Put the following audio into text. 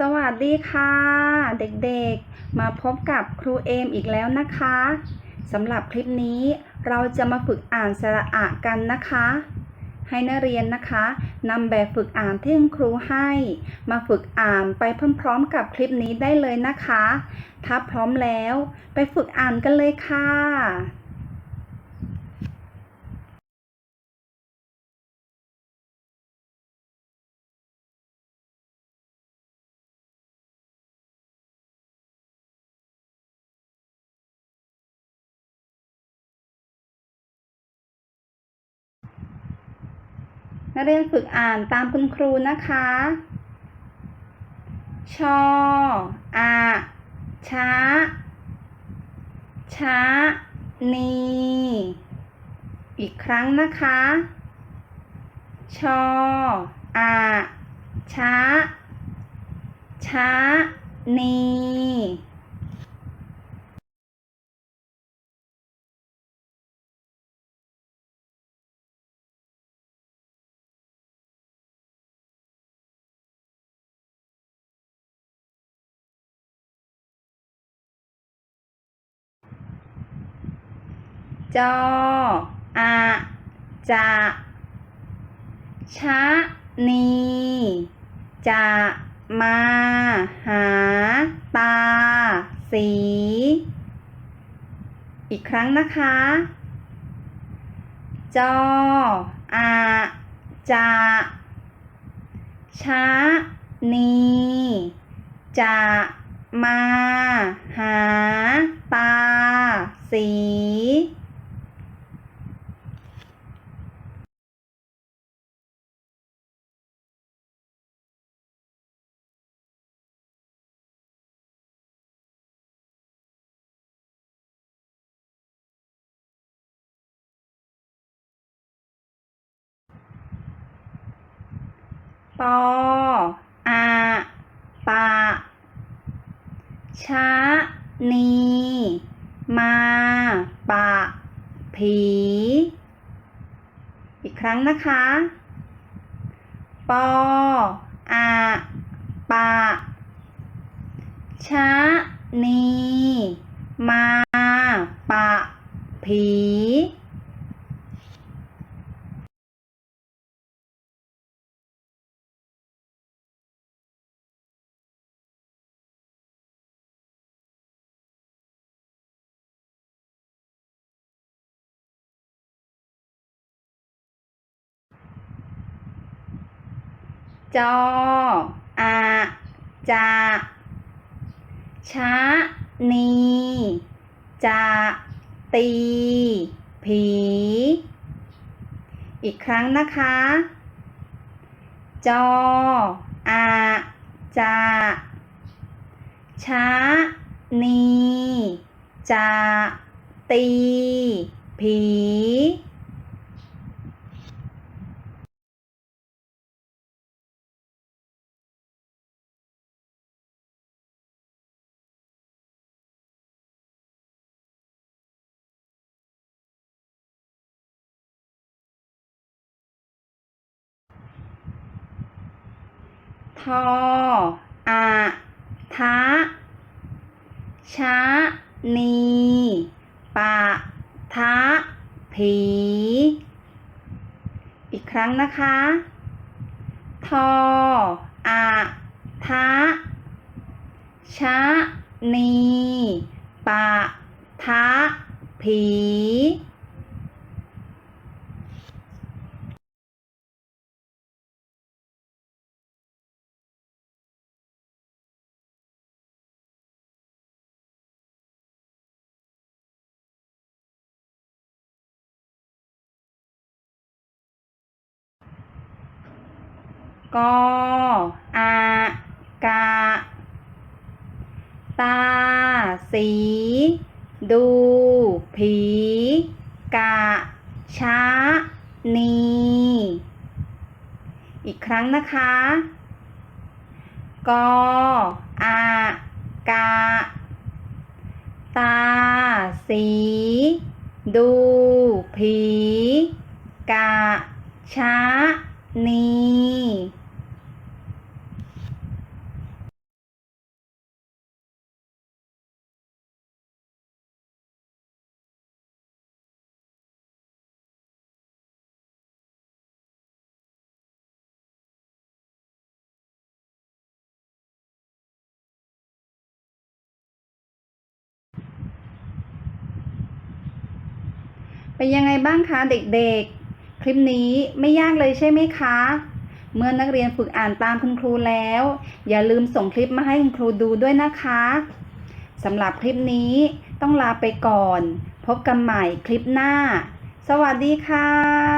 สวัสดีค่ะ เด็กๆ มาพบกับครูเอมอีกแล้วนะคะสำหรับคลิปนี้เราจะมาฝึกอ่านสระอะกันนะคะ ให้นักเรียนนะคะนำแบบฝึกอ่านที่คุณครูให้ มาฝึกอ่านไปพร้อมๆกับคลิปนี้ได้เลยนะคะ ถ้าพร้อมแล้ว ไปฝึกอ่านกันเลยค่ะ นักเรียนฝึกอ่านตามคุณครูนะคะ ชอ อาช้า ช้า นี อีกครั้งนะคะ ชอ อาช้า ช้า นี จออาจะชะนีจะมาหาตาสี อีกครั้งนะคะ จออาจะชะนีจะมาหาตาสี ปออาปะชะนีมาปะผี อีกครั้งนะคะ ปออาปะชะนีมาปะผี จออาจะชะนีจะตีผี อีกครั้งนะคะ จออาจะชะนีจะตีผี ทออาทะชะนีปะทะผี อีกครั้งนะคะ ทออาทะชะนีปะทะผี กออากาตา สี ดู ผี กะช้านี อีกครั้งนะคะ กออากาตา สี ดู ผี กะช้านี เป็นยังไงบ้างคะเด็กๆ คลิปนี้ไม่ยากเลยใช่ไหมคะ เมื่อนักเรียนฝึกอ่านตามคุณครูแล้ว อย่าลืมส่งคลิปมาให้คุณครูดูด้วยนะคะสำหรับคลิปนี้ต้องลาไปก่อน พบกันใหม่คลิปหน้า สวัสดีค่ะ